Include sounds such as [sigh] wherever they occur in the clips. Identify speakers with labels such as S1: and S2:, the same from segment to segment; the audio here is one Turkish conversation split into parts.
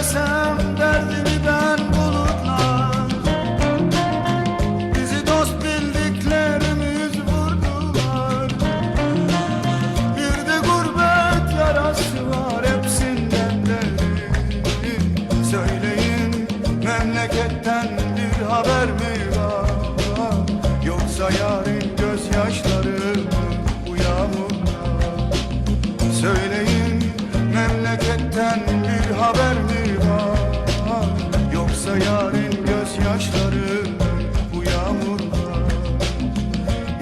S1: desem derdimi ben bulutla Bizi dost bildiklerimiz vurdular. Bir de gurbet yarası var hepsinden derin Söyleyin memleketten bir haber mi var? Yoksa yarın gözyaşları bu yağmurda Söyleyin memleketten bir haber mi gözyaşları bu yağmurda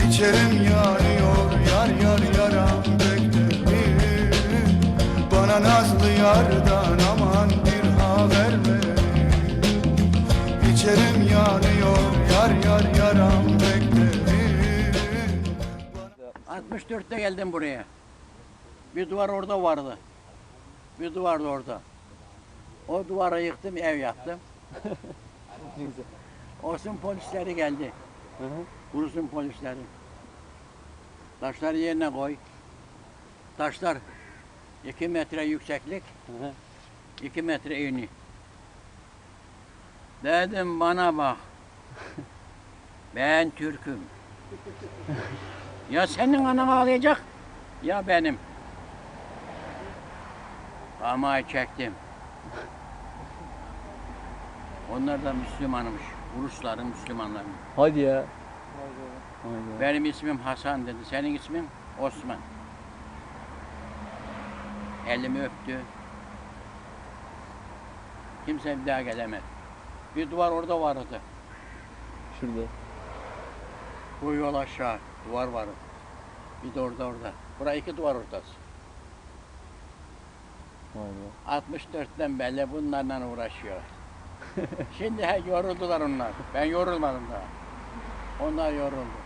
S1: İçerim yanıyor yar yar yaram beklerim Bana nazlı yardan aman bir haber ver İçerim yanıyor yar yar yaram beklerim
S2: 64'te geldim buraya. Bir duvar orada vardı. Bir duvar da orada. O duvarı yıktım, ev yaptım. [laughs] Olsun polisleri geldi. Kurusun polisleri. Taşları yerine koy. Taşlar 2 metre yükseklik, 2 metre eni. Dedim bana bak. [laughs] Ben Türk'üm. Ya senin anan ağlayacak ya benim. Ama çektim. [laughs] Onlar da Müslümanmış. Rusların Müslümanları.
S3: Hadi ya. Be.
S2: Benim ismim Hasan dedi. Senin ismin Osman. Elimi öptü. Kimse bir daha gelemedi. Bir duvar orada vardı.
S3: Şurada.
S2: Bu yol aşağı. Duvar var. Bir de orada orada. Bura iki duvar ortası.
S3: Vay be.
S2: 64'ten beri bunlarla uğraşıyor. [laughs] Şimdi he, yoruldular onlar. Ben yorulmadım daha. Onlar yoruldu.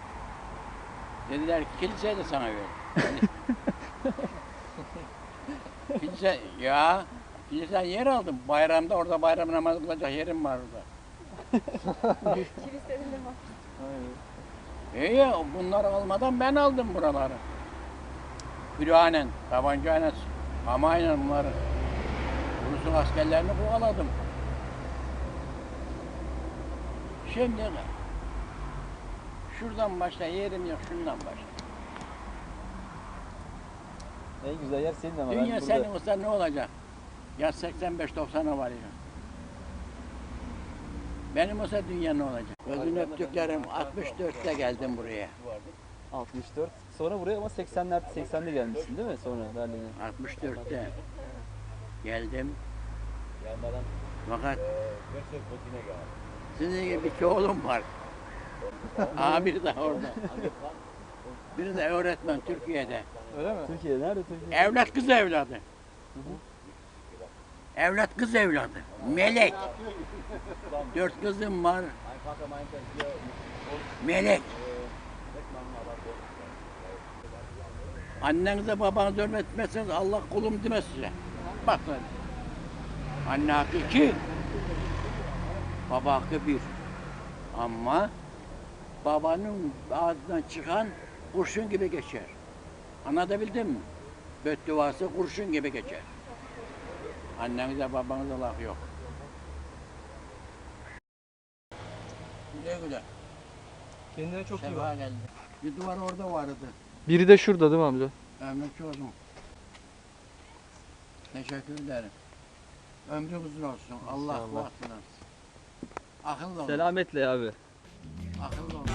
S2: Dediler ki kiliseyi de sana ver. [laughs] Kilise, ya kilise yer aldım. Bayramda orada bayram namazı kılacak yerim var orada. [laughs] İyi ya bunlar almadan ben aldım buraları. Külhanen, tabancayla, kamayla bunları. Rus'un askerlerini kovaladım. Şimdi şuradan başla yerim yok şundan başla.
S3: En güzel yer senin ama. ben Dünya burada- senin
S2: olsa ne olacak? Ya 85-90'a var ya. Benim olsa dünya ne olacak? Gözünü öptüklerim 64'te geldim buraya.
S3: 64. Sonra buraya ama 80'lerde 80'de gelmişsin değil mi? Sonra Berlin'e.
S2: 64'te geldim. Fakat sizin gibi iki oğlum var. Aa biri de orada. Biri de öğretmen Türkiye'de.
S3: Öyle mi? Türkiye nerede Türkiye?
S2: Evlat kız evladı. Evlat kız evladı. Melek. Dört kızım var. Melek. Annenize babanıza hürmetmezseniz Allah kulum demez size. Bakın. Anne hakkı iki. Baba hakkı bir. Ama babanın ağzından çıkan kurşun gibi geçer. Anlatabildim mi? Bedduası kurşun gibi geçer. Annenize babanıza laf yok. Güle güle.
S3: Kendine çok iyi bak.
S2: Sefa geldi. Bir duvar orada vardı.
S4: Biri de şurada
S1: değil mi amca?
S2: Emekçi oldum. Teşekkür ederim. Ömrüm uzun olsun. Allah İnşallah. bahtına. Akıllı.
S3: Selametle abi.
S2: Akıllı olun.